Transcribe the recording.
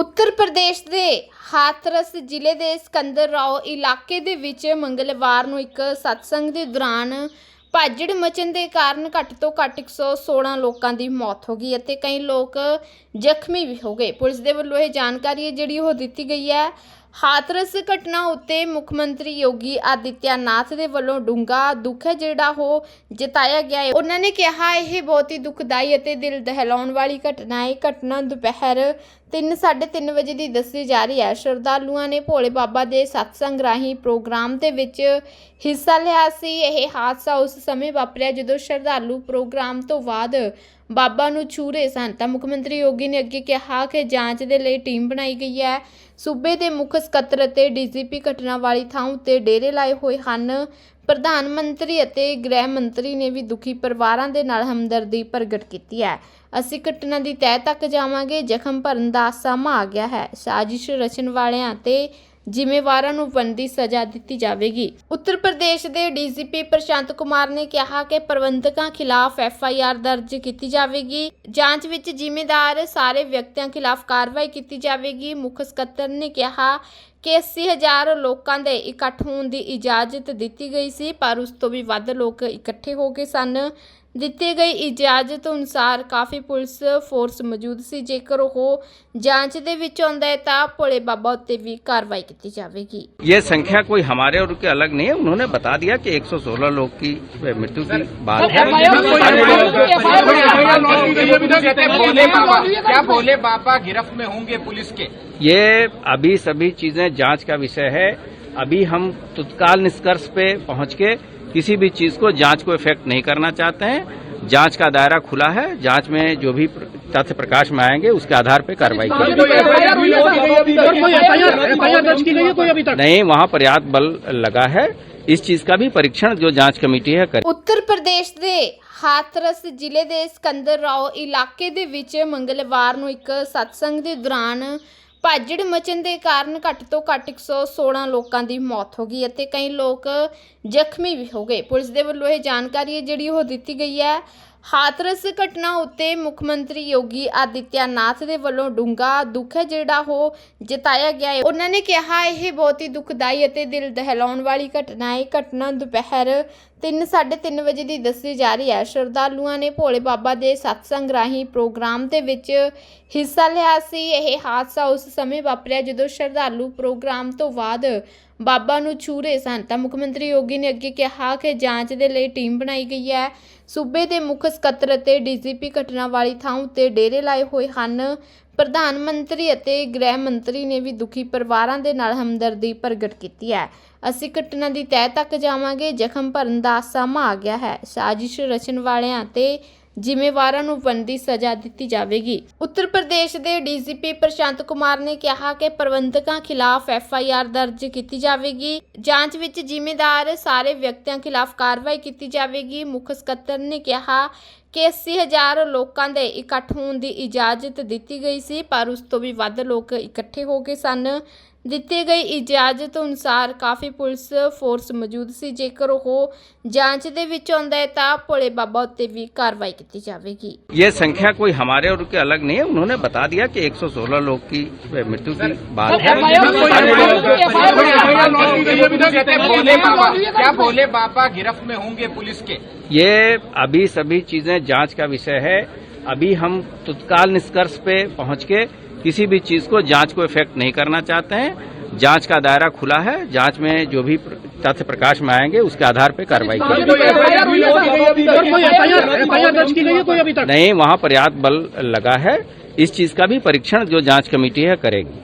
ਉੱਤਰ ਪ੍ਰਦੇਸ਼ ਦੇ ਹਾਥਰਸ ਜ਼ਿਲ੍ਹੇ ਦੇ ਸਿਕੰਦਰ ਰਾਓ ਇਲਾਕੇ ਦੇ ਵਿੱਚ ਮੰਗਲਵਾਰ ਨੂੰ ਇੱਕ ਸਤਸੰਗ ਦੇ ਦੌਰਾਨ ਭਾਜੜ ਮਚਣ ਦੇ ਕਾਰਨ ਘੱਟ ਤੋਂ ਘੱਟ 116 ਲੋਕਾਂ ਦੀ ਮੌਤ ਹੋ ਗਈ ਅਤੇ ਕਈ ਲੋਕ ਜ਼ਖਮੀ ਵੀ ਹੋ ਗਏ। ਪੁਲਿਸ ਦੇ ਵੱਲੋਂ ਇਹ ਜਾਣਕਾਰੀ ਹੈ ਜਿਹੜੀ ਉਹ ਦਿੱਤੀ ਗਈ ਹੈ। ਹਾਥਰਸ ਘਟਨਾ ਉੱਤੇ ਮੁੱਖ ਮੰਤਰੀ ਯੋਗੀ ਆਦਿੱਤਿਆਨਾਥ ਦੇ ਵੱਲੋਂ ਡੂੰਘਾ ਦੁੱਖ ਹੈ ਜਿਹੜਾ ਉਹ ਜਤਾਇਆ ਗਿਆ ਹੈ। ਉਹਨਾਂ ਨੇ ਕਿਹਾ, ਇਹ ਬਹੁਤ ਹੀ ਦੁਖਦਾਈ ਅਤੇ ਦਿਲ ਦਹਿਲਾਉਣ ਵਾਲੀ ਘਟਨਾ ਹੈ। ਇਹ ਘਟਨਾ ਦੁਪਹਿਰ 3:30 ਵਜੇ ਦੀ ਦੱਸੀ ਜਾ ਰਹੀ ਹੈ। ਸ਼ਰਧਾਲੂਆਂ ਨੇ ਭੋਲੇ ਬਾਬਾ ਦੇ ਸਤਸੰਗ ਰਾਹੀਂ ਪ੍ਰੋਗਰਾਮ ਦੇ ਵਿੱਚ ਹਿੱਸਾ ਲਿਆ ਸੀ। ਇਹ ਹਾਦਸਾ ਉਸ ਸਮੇਂ ਵਾਪਰਿਆ ਜਦੋਂ ਸ਼ਰਧਾਲੂ ਪ੍ਰੋਗਰਾਮ ਤੋਂ ਬਾਅਦ ਬਾਬਾ ਨੂੰ ਛੂ ਰਹੇ ਸਨ। ਤਾਂ ਮੁੱਖ ਮੰਤਰੀ ਯੋਗੀ ਨੇ ਅੱਗੇ ਕਿਹਾ ਕਿ ਜਾਂਚ ਦੇ ਲਈ ਟੀਮ ਬਣਾਈ ਗਈ ਹੈ। ਸੂਬੇ ਦੇ ਮੁੱਖ ਸਕੱਤਰ ਅਤੇ ਡੀਜੀਪੀ ਘਟਨਾ ਵਾਲੀ ਥਾਂ ਉੱਤੇ ਡੇਰੇ ਲਾਏ ਹੋਏ ਹਨ। ਪ੍ਰਧਾਨ ਮੰਤਰੀ ਅਤੇ ਗ੍ਰਹਿ ਮੰਤਰੀ ਨੇ ਵੀ ਦੁਖੀ ਪਰਿਵਾਰਾਂ ਦੇ ਨਾਲ ਹਮਦਰਦੀ ਪ੍ਰਗਟ ਕੀਤੀ ਹੈ। ਅਸੀਂ ਘਟਨਾ ਦੀ ਤਹਿ ਤੱਕ ਜਾਵਾਂਗੇ, ਜ਼ਖਮ ਭਰਨ ਦਾ ਸਮਾਂ ਆ ਗਿਆ ਹੈ। ਸਾਜ਼ਿਸ਼ ਰਚਣ ਵਾਲਿਆਂ ਤੇ ਜ਼ਿੰਮੇਵਾਰਾਂ ਨੂੰ ਬਣਦੀ ਸਜ਼ਾ ਦਿੱਤੀ ਜਾਵੇਗੀ। ਉੱਤਰ ਪ੍ਰਦੇਸ਼ ਦੇ ਡੀਜੀਪੀ ਪ੍ਰਸ਼ਾਂਤ ਕੁਮਾਰ ਨੇ ਕਿਹਾ ਕਿ ਪ੍ਰਬੰਧਕਾਂ ਖਿਲਾਫ ਐਫ ਆਈ ਆਰ ਦਰਜ ਕੀਤੀ ਜਾਵੇਗੀ। ਜਾਂਚ ਵਿੱਚ ਜ਼ਿੰਮੇਦਾਰ ਸਾਰੇ ਵਿਅਕਤੀਆਂ ਖਿਲਾਫ ਕਾਰਵਾਈ ਕੀਤੀ ਜਾਵੇਗੀ। ਮੁੱਖ ਸਕੱਤਰ ਨੇ ਕਿਹਾ ਕਿ 80000 ਲੋਕਾਂ ਦੇ ਇਕੱਠ ਹੋਣ ਦੀ ਇਜਾਜ਼ਤ ਦਿੱਤੀ ਗਈ ਸੀ ਪਰ ਉਸ ਤੋਂ ਵੀ ਵੱਧ ਲੋਕ ਇਕੱਠੇ ਹੋ ਗਏ ਸਨ ਦਿੱਤੀ ਗਈ ਇਜਾਜ਼ਤ ਅਨੁਸਾਰ ਕਾਫੀ ਪੁਲਿਸ ਫੋਰਸ ਮੌਜੂਦ ਸੀ ਜੇਕਰ ਉਹ ਜਾਂਚ ਦੇ ਵਿੱਚ ਆਉਂਦਾ ਹੈ ਤਾਂ ਭੋਲੇ ਬਾਬਾ ਉੱਤੇ ਵੀ ਕਾਰਵਾਈ ਕੀਤੀ ਜਾਵੇਗੀ ये संख्या कोई हमारे और के अलग नहीं है उन्होंने बता दिया कि 116 लोग की मृत्यु की बात है कहते हैं भोले बाबा क्या भोले बाबा गिरफ्त में होंगे पुलिस के ये अभी सभी चीजें जांच का विषय है अभी हम तत्काल निष्कर्ष पे पहुंच के किसी भी चीज को जांच को इफेक्ट नहीं करना चाहते हैं जांच का दायरा खुला है जांच में जो भी तथ्य प्रकाश में आएंगे उसके आधार पे कार्रवाई की जाएगी कोई एफआईआर दर्ज की गई है कोई अभी तक नहीं वहाँ पर्याप्त बल लगा है इस चीज का भी परीक्षण जो जांच कमेटी है करे ਉੱਤਰ ਪ੍ਰਦੇਸ਼ ਦੇ ਹਾਥਰਸ ਜ਼ਿਲ੍ਹੇ ਦੇ ਸਿਕੰਦਰ ਰਾਓ ਇਲਾਕੇ ਦੇ ਵਿੱਚ ਮੰਗਲਵਾਰ ਨੂੰ ਇੱਕ ਸਤਸੰਗ ਦੇ ਦੌਰਾਨ ਭਾਜੜ ਮਚਣ ਦੇ ਕਾਰਨ ਘੱਟ ਤੋਂ ਘੱਟ 116 ਲੋਕਾਂ ਦੀ ਮੌਤ ਹੋ ਗਈ ਅਤੇ ਕਈ ਲੋਕ ਜ਼ਖਮੀ ਵੀ ਹੋ ਗਏ। ਪੁਲਿਸ ਦੇ ਵੱਲੋਂ ਇਹ ਜਾਣਕਾਰੀ ਹੈ ਜਿਹੜੀ ਉਹ ਦਿੱਤੀ ਗਈ ਹੈ। ਹਾਥਰਸ ਘਟਨਾ ਉੱਤੇ ਮੁੱਖ ਮੰਤਰੀ ਯੋਗੀ ਆਦਿੱਤਿਆਨਾਥ ਦੇ ਵੱਲੋਂ ਡੂੰਘਾ ਦੁੱਖ ਹੈ ਜਿਹੜਾ ਉਹ ਜਤਾਇਆ ਗਿਆ ਹੈ। ਉਹਨਾਂ ਨੇ ਕਿਹਾ, ਇਹ ਬਹੁਤ ਹੀ ਦੁਖਦਾਈ ਅਤੇ ਦਿਲ ਦਹਿਲਾਉਣ ਵਾਲੀ ਘਟਨਾ ਹੈ। ਇਹ ਘਟਨਾ ਦੁਪਹਿਰ 3:30 ਵਜੇ ਦੀ ਦੱਸੀ ਜਾ ਰਹੀ ਹੈ। ਸ਼ਰਧਾਲੂਆਂ ਨੇ ਭੋਲੇ ਬਾਬਾ ਦੇ ਸਤਸੰਗ ਰਾਹੀਂ ਪ੍ਰੋਗਰਾਮ ਦੇ ਵਿੱਚ ਹਿੱਸਾ ਲਿਆ ਸੀ। ਇਹ ਹਾਦਸਾ ਉਸ ਸਮੇਂ ਵਾਪਰਿਆ ਜਦੋਂ ਸ਼ਰਧਾਲੂ ਪ੍ਰੋਗਰਾਮ ਤੋਂ ਬਾਅਦ ਬਾਬਾ ਨੂੰ ਛੂ ਰਹੇ ਸਨ। ਤਾਂ ਮੁੱਖ ਮੰਤਰੀ ਯੋਗੀ ਨੇ ਅੱਗੇ ਕਿਹਾ ਕਿ ਜਾਂਚ ਦੇ ਲਈ ਟੀਮ ਬਣਾਈ ਗਈ ਹੈ। ਸੂਬੇ ਦੇ ਮੁੱਖ ਸਕੱਤਰ ਅਤੇ ਡੀਜੀਪੀ ਘਟਨਾ ਵਾਲੀ ਥਾਂ ਉੱਤੇ ਡੇਰੇ ਲਾਏ ਹੋਏ ਹਨ। ਪ੍ਰਧਾਨ ਮੰਤਰੀ ਅਤੇ ਗ੍ਰਹਿ ਮੰਤਰੀ ਨੇ ਵੀ ਦੁਖੀ ਪਰਿਵਾਰਾਂ ਦੇ ਨਾਲ ਹਮਦਰਦੀ ਪ੍ਰਗਟ ਕੀਤੀ ਹੈ। ਅਸੀਂ ਘਟਨਾ ਦੀ ਤਹਿ ਤੱਕ ਜਾਵਾਂਗੇ, ਜ਼ਖਮ ਭਰਨ ਦਾ ਸਮਾਂ ਆ ਗਿਆ ਹੈ। ਸਾਜ਼ਿਸ਼ ਰਚਣ ਵਾਲਿਆਂ ਤੇ ਜ਼ਿੰਮੇਵਾਰਾਂ ਨੂੰ ਬਣਦੀ ਸਜ਼ਾ ਦਿੱਤੀ ਜਾਵੇਗੀ। ਉੱਤਰ ਪ੍ਰਦੇਸ਼ ਦੇ ਡੀਜੀਪੀ ਪ੍ਰਸ਼ਾਂਤ ਕੁਮਾਰ ਨੇ ਕਿਹਾ ਕਿ ਪ੍ਰਬੰਧਕਾਂ ਖਿਲਾਫ ਐਫ ਆਈ ਆਰ ਦਰਜ ਕੀਤੀ ਜਾਵੇਗੀ। ਜਾਂਚ ਵਿੱਚ ਜ਼ਿੰਮੇਦਾਰ ਸਾਰੇ ਵਿਅਕਤੀਆਂ ਖਿਲਾਫ ਕਾਰਵਾਈ ਕੀਤੀ ਜਾਵੇਗੀ। ਮੁੱਖ ਸਕੱਤਰ ਨੇ ਕਿਹਾ ਕਿ 80000 ਲੋਕਾਂ ਦੇ ਇਕੱਠ ਹੋਣ ਦੀ ਇਜਾਜ਼ਤ ਦਿੱਤੀ ਗਈ ਸੀ ਪਰ ਉਸ ਤੋਂ ਵੀ ਵੱਧ ਲੋਕ ਇਕੱਠੇ ਹੋ ਗਏ ਸਨ ਦਿੱਤੀ ਗਈ ਇਜਾਜ਼ਤ ਅਨੁਸਾਰ ਕਾਫੀ ਪੁਲਿਸ ਫੋਰਸ ਮੌਜੂਦ ਸੀ ਜੇਕਰ ਉਹ ਜਾਂਚ ਦੇ ਵਿੱਚ ਆਉਂਦਾ ਹੈ ਤਾਂ ਭੋਲੇ ਬਾਬਾ ਉੱਤੇ ਵੀ ਕਾਰਵਾਈ ਕੀਤੀ ਜਾਵੇਗੀ ये संख्या कोई हमारे और के अलग नहीं है उन्होंने बता दिया कि 116 लोग की मृत्यु की बात है कहते हैं भोले बाबा क्या भोले बाबा गिरफ्त में होंगे पुलिस के ये अभी सभी चीजें जाँच का विषय है। अभी हम तत्काल निष्कर्ष पे पहुँच के किसी भी चीज़ को जाँच को इफ़ेक्ट नहीं करना चाहते हैं। जाँच का दायरा खुला है। जाँच में जो भी तथ्य प्रकाश में आएँगे उसके आधार पे कार्रवाई की नहीं वहाँ पर्याप्त बल लगा है। इस चीज़ का भी परीक्षण जो जाँच कमेटी है करेगी।